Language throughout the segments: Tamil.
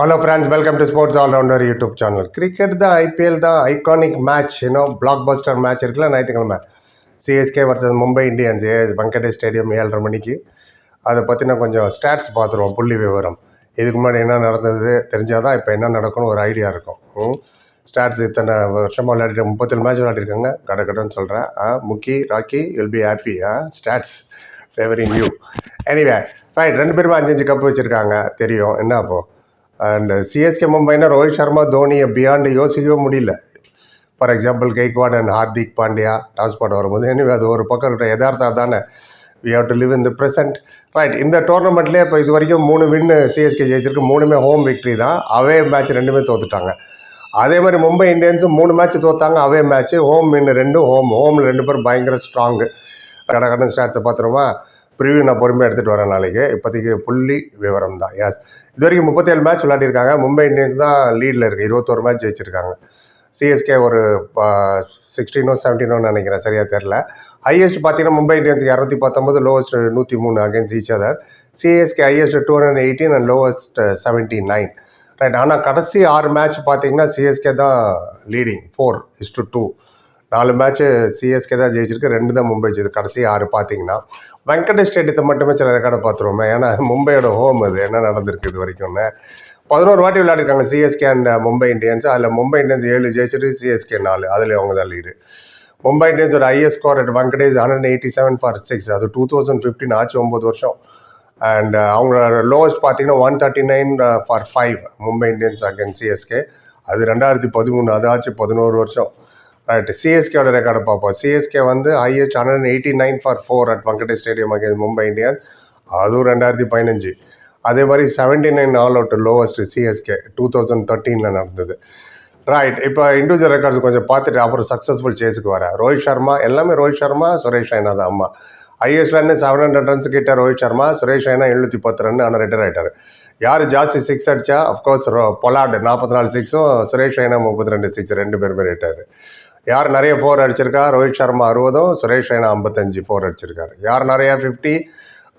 Hello friends welcome to sports allrounder YouTube channel cricket தான் ஐபிஎல் தான் ஐகானிக் மேட்ச் இன்னும் பிளாக் பஸ்டர் மேட்ச் இருக்குல்ல ஞாயிற்றுக்கிழமை. CSK versus Mumbai Indians as Venkatesh stadium ஏழரை மணிக்கு. அதை பற்றின கொஞ்சம் ஸ்டாட்ஸ் பார்த்துருவோம் புள்ளி விவரம். இதுக்கு முன்னாடி என்ன நடந்தது தெரிஞ்சால் தான் இப்போ என்ன நடக்கும்னு ஒரு ஐடியா இருக்கும். ஸ்டாட்ஸ் இத்தனை வருஷமாக விளையாடிட்டு முப்பத்தேழு மேட்ச் விளையாடிருக்காங்க கட கடன்னு சொல்கிறேன் முக்கி rakhi will be happy stats favouring you anyway right ரெண்டு பேருமே அஞ்சு அஞ்சு கப் வச்சுருக்காங்க தெரியும். என்ன அப்போது அண்ட் சிஎஸ்கே மும்பைனா ரோஹித் சர்மா தோனியை பியாண்டு யோசிக்கவே முடியல. For example Gaikwad and Hardik Pandya toss போட வரும்போது எனவே அது ஒரு பக்கம் இருக்கிற யதார்த்தா தானே. We have to live in the present right இந்த டோர்னமெண்ட்லேயே இப்போ இது வரைக்கும் மூணு வின்னு சிஎஸ்கே ஜெயிச்சிருக்கு. மூணுமே ஹோம் விக்ட்ரி தான். அவே மேட்ச் ரெண்டுமே தோத்துட்டாங்க. அதே மாதிரி மும்பை இந்தியன்ஸும் மூணு மேட்ச் தோத்தாங்க. அவே மேட்ச் ஹோம் வின் ரெண்டும் ஹோம் ஹோமில் ரெண்டு பேரும் பயங்கர ஸ்ட்ராங்கு கடை கடன் ஸ்டாட்ஸை பார்த்துருமா ப்ரிவியூ நான் பொறுமையாக எடுத்துகிட்டு வரேன் நாளைக்கு. இப்போதைக்கு புள்ளி விவரம் தான் எஸ் இது வரைக்கும் முப்பத்தேழு மேட்ச் விளையாடிருக்காங்க மும்பை இந்தியன்ஸ் தான் லீடில் இருக்குது இருபத்தோரு மேட்ச் ஜெயிச்சிருக்காங்க. சிஎஸ்கே ஒரு சிக்ஸ்டீனோ செவன்டீனோ நினைக்கிறேன். சரியாக தெரில ஹையஸ்ட் பார்த்தீங்கன்னா மும்பை இந்தியன்ஸுக்கு இரநூத்தி பத்தொம்பது லோவஸ்ட் நூற்றி மூணு against each other CSK highest two hundred eighteen and lowest seventy nine right ஆனால் கடைசி ஆறு மேட்ச் பார்த்தீங்கன்னா சிஎஸ்கே தான் leading four is to two நாலு மேட்ச்சு சிஎஸ்கே தான் ஜெயிச்சிருக்கு. ரெண்டு தான் மும்பை ஜெயிச்சு கடைசி ஆறு பார்த்தீங்கன்னா வெங்கடேஷ் ஸ்டேடியத்தை மட்டுமே சில ரெக்கார்டை பார்த்துருவோமே. ஏன்னா மும்பையோட ஹோம் அது. என்ன நடந்திருக்கு இது வரைக்கும்னு. பதினோரு வாட்டி விளையாடிருக்காங்க சிஎஸ்கே அண்ட் மும்பை இந்தியன்ஸ். அதில் மும்பை இந்தியன்ஸ் ஏழு ஜெயிச்சிட்டு சிஎஸ்கே நாலு. அதில் அவங்க தான் lead Mumbai இந்தியன்ஸோட highest score at Wankhede hundred eighty seven for six அது டூ தௌசண்ட் ஃபிஃப்டின் ஆச்சு ஒம்பது வருஷம். அண்ட் அவங்களோட லோவஸ்ட் பார்த்தீங்கன்னா one thirty nine for five Mumbai Indians again CSK uh, அது ரெண்டாயிரத்தி பதிமூணு அது ஆச்சு பதினோரு வருஷம். ரைட் சிஎஸ்கேவோட ரெக்கார்டை பார்ப்போம். சிஎஸ்கே வந்து highest hundred eighty nine for four at Wankhede stadium again Mumbai Indians அதுவும் ரெண்டாயிரத்தி பதினஞ்சு. அதே மாதிரி seventy nine all out lowest CSK two thousand தேர்ட்டீனில் நடந்தது. ரைட் இப்போ இண்டிவிஜுவல் ரெக்கார்ட்ஸ் கொஞ்சம் பார்த்துட்டு அப்புறம் சக்ஸஸ்ஃபுல் சேஸுக்கு வர. ரோஹித் சர்மா எல்லாமே ரோஹித் சர்மா சுரேஷ் ரெய்னா தான். அம்மா highest run seven hundred runs கிட்ட ரோஹித் சர்மா சுரேஷ் ரெய்னா எழுநூற்றி பத்து ரன் ஆனால் ரிட்டர் ஆகிட்டார் யார் ஜாஸ்தி சிக்ஸ் அடித்தா அஃப்கோர்ஸ் ரோ பொலாட் நாற்பத்தி நாலு சிக்ஸும் சுரேஷ் ரெய்னா முப்பத்தி ரெண்டு சிக்ஸ் ரெண்டு பேருமே ரிட்டார் யார் நிறைய ஃபோர் அடிச்சிருக்கா? ரோஹித் சர்மா அறுபதும் சுரேஷ் ரெய்னா ஐம்பத்தஞ்சு ஃபோர் அடிச்சிருக்காரு. யார் நிறையா ஃபிஃப்டி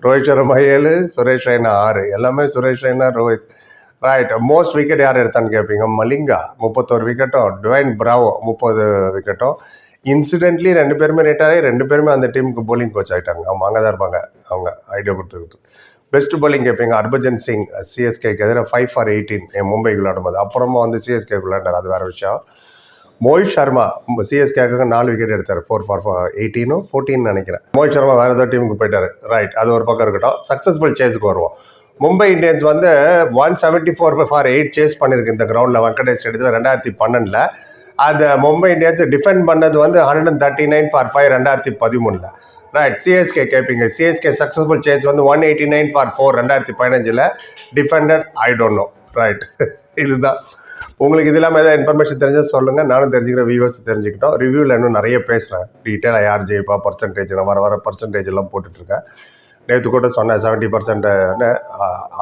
ரோஹித் சர்மா ஏழு சுரேஷ் ரெய்னா ஆறு. எல்லாமே Suresh Raina Rohit. Right most wicket யார் எடுத்தான்னு கேட்பீங்க மலிங்கா முப்பத்தோரு விக்கெட்டும் டுவைன் பிராவோ முப்பது விக்கெட்டும் இன்சிடென்ட்லி ரெண்டு பேருமே ரேட்டாகி ரெண்டு பேருமே அந்த டீமுக்கு போலிங் கோச் ஆகிட்டாங்க அவங்க அங்கே தான் இருப்பாங்க. அவங்க ஐடியா கொடுத்துக்கிட்டு. பெஸ்ட் போலிங் கேட்பீங்க ஹர்பஜன் சிங் சிஎஸ்கேக்கு எதிராக ஃபைவ் ஃபார் எயிட்டீன் என் மும்பைக்கு விளையாடும்போது அப்புறமா வந்து சிஎஸ்கே விளையாண்டார். அது வேறு விஷயம். மோஹித் சர்மா சிஎஸ்கேக்கு நாலு விக்கெட் எடுத்தார். ஃபோர் ஃபார் எயிட்டீனும் ஃபோர்டீன் நினைக்கிறேன். மோஹித் சர்மா வேறு ஏதோ டீமுக்கு போயிட்டார். ரைட் அது ஒரு பக்கம் இருக்கட்டும். சக்ஸஸ்ஃபுல் சேஸுக்கு வருவோம். மும்பை இந்தியன்ஸ் வந்து one seventy four for eight chase பண்ணியிருக்கு இந்த கிரவுண்டில் வெங்கடேஷ் ஸ்டேடியத்தில் ரெண்டாயிரத்தி பன்னெண்டில். அந்த மும்பை இந்தியன்ஸ் டிஃபெண்ட் பண்ணது வந்து hundred and thirty nine for five ரெண்டாயிரத்தி பதிமூணில் ரைட் சிஎஸ்கே கேட்பீங்க சிஎஸ்கே சக்ஸஸ்ஃபுல் சேஸ் வந்து one eighty nine for four ரெண்டாயிரத்தி பதினஞ்சில். Defended I don't know right இதுதான். உங்களுக்கு இது இல்லாமல் ஏதாவது இன்ஃபர்மேஷன் தெரிஞ்சால் சொல்லுங்கள் நானும் தெரிஞ்சுக்கிறேன் வியூவர்ஸ் தெரிஞ்சுக்கிட்டோம். ரிவ்யூவில் இன்னும் நிறைய பேசுகிறேன் டீட்டெயிலாக யார் ஜெயிப்பா பர்சன்டேஜ் நான் வர வர பர்சன்டேஜ் எல்லாம் போட்டுட்ருக்கேன் நேற்று கூட சொன்னேன் செவன்ட்டி பர்சன்ட்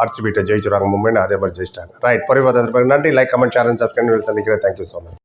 ஆர்சிபிட்ட ஜெயிச்சிருவாங்க மும்பைன்னு அதே மாதிரி ஜெயிச்சிட்டாங்க. ரைட் பரிவாதத்துக்கு நன்றி. Like comment share and subscribe சந்திக்கிறேன். Thank you so much